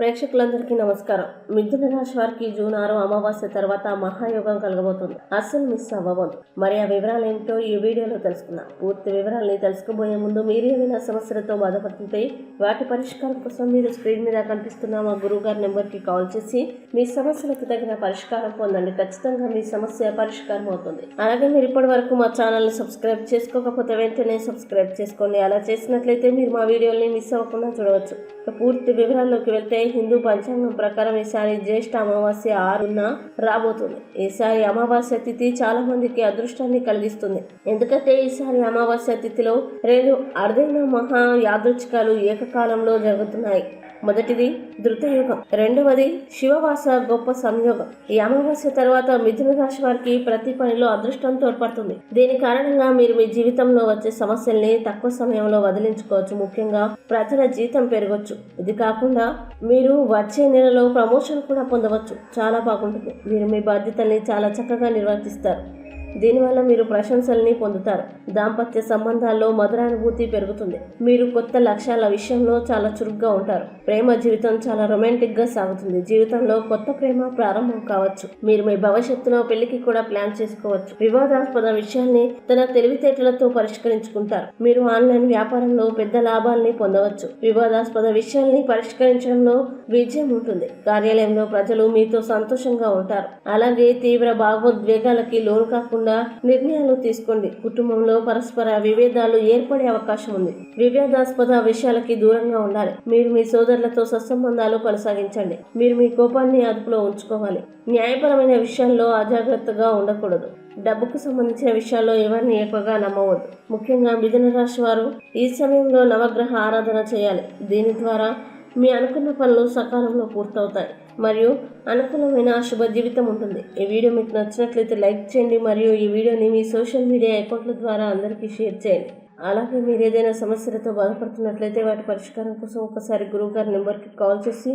ప్రేక్షకులందరికీ నమస్కారం. మిథున రాశి వారికి జూన్ ఆరు అమావాస్య తర్వాత మహాయోగం కలగబోతుంది. అస్సలు మిస్ అవ్వబోదు. మరి ఆ వివరాలు ఏమిటో ఈ వీడియోలో తెలుసుకుందాం. పూర్తి వివరాలని తెలుసుకోబోయే ముందు మీరు ఏమైనా సమస్యలతో బాధపడుతుంటే వాటి పరిష్కారం కోసం మీరు స్క్రీన్ మీద కనిపిస్తున్న మా గురువు గారి నెంబర్కి కాల్ చేసి మీ సమస్యలకు తగిన పరిష్కారం పొందండి. ఖచ్చితంగా మీ సమస్య పరిష్కారం అవుతుంది. అలాగే మీరు ఇప్పటి వరకు మా ఛానల్ని సబ్స్క్రైబ్ చేసుకోకపోతే వెంటనే సబ్స్క్రైబ్ చేసుకోండి. అలా చేసినట్లయితే మీరు మా వీడియోని మిస్ అవ్వకుండా చూడవచ్చు. పూర్తి వివరాల్లోకి వెళ్తే హిందూ పంచాంగం ప్రకారం ఈసారి జ్యేష్ఠ అమావాస్య ఆరున రాబోతుంది. ఈసారి అమావాస్య తిథి చాలా మందికి అదృష్టాన్ని కలిగిస్తుంది. ఎందుకంటే ఈసారి అమావాస్య తిథిలో రెండు అరుదైన మహా యాదృచ్ఛికాలు ఏకకాలంలో జరుగుతున్నాయి. మొదటిది ధృతయుగం రెండవది శివవాస గొప్ప సంయోగం. ఈ అమావాస్య తర్వాత మిథున రాశి వారికి ప్రతి పనిలో అదృష్టం తోడ్పడుతుంది. దీని కారణంగా మీరు మీ జీవితంలో వచ్చే సమస్యల్ని తక్కువ సమయంలో వదిలించుకోవచ్చు. ముఖ్యంగా ప్రజల జీతం పెరగవచ్చు ఇది కాకుండా మీరు వచ్చే నెలలో ప్రమోషన్ కూడా పొందవచ్చు. చాలా బాగుంటుంది. మీరు మీ బాధ్యతల్ని చాలా చక్కగా నిర్వర్తిస్తారు. దీనివల్ల మీరు ప్రశంసల్ని పొందుతారు. దాంపత్య సంబంధాల్లో మధురానుభూతి పెరుగుతుంది. మీరు కొత్త లక్ష్యాల విషయంలో చాలా చురుగ్గా ఉంటారు. ప్రేమ జీవితం చాలా రొమాంటిక్గా సాగుతుంది. జీవితంలో కొత్త ప్రేమ ప్రారంభం కావచ్చు. మీరు మీ భవిష్యత్తులో పెళ్ళికి కూడా ప్లాన్ చేసుకోవచ్చు. వివాదాస్పద విషయాల్ని తన తెలివితేటలతో పరిష్కరించుకుంటారు. మీరు ఆన్లైన్ వ్యాపారంలో పెద్ద లాభాల్ని పొందవచ్చు. వివాదాస్పద విషయాల్ని పరిష్కరించడంలో విజయం ఉంటుంది. కార్యాలయంలో ప్రజలు మీతో సంతోషంగా ఉంటారు. అలాగే తీవ్ర భావోద్వేగాలకి లోను కాకుండా నిర్ణయాలు తీసుకోండి. కుటుంబంలో పరస్పర విభేదాలు ఏర్పడే అవకాశం ఉంది. వివేదాస్పద విషయాలకి దూరంగా ఉండాలి. మీరు మీ సోదరులతో సత్సంబంధాలు కొనసాగించండి. మీరు మీ కోపాన్ని అదుపులో ఉంచుకోవాలి. న్యాయపరమైన విషయాల్లో అజాగ్రత్తగా ఉండకూడదు. డబ్బుకు సంబంధించిన విషయాల్లో ఎవరిని ఎక్కువగా నమ్మవద్దు. ముఖ్యంగా మిథున రాశి వారు ఈ సమయంలో నవగ్రహ ఆరాధన చేయాలి. దీని ద్వారా మీ అనుకున్న పనులు సకాలంలో పూర్తవుతాయి మరియు అనుకూలమైన శుభ జీవితం ఉంటుంది. ఈ వీడియో మీకు నచ్చినట్లయితే లైక్ చేయండి మరియు ఈ వీడియోని మీ సోషల్ మీడియా అకౌంట్ల ద్వారా అందరికీ షేర్ చేయండి. అలాగే మీరు ఏదైనా సమస్యలతో బాధపడుతున్నట్లయితే వాటి పరిష్కారం కోసం ఒకసారి గురువు గారి నెంబర్కి కాల్ చేసి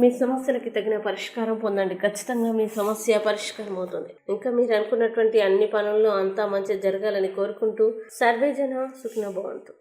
మీ సమస్యలకి తగిన పరిష్కారం పొందండి. ఖచ్చితంగా మీ సమస్య పరిష్కారం అవుతుంది. ఇంకా మీరు అనుకున్నటువంటి అన్ని పనుల్లో అంతా మంచి జరగాలని కోరుకుంటూ సర్వేజన సుఖిన భవంతు.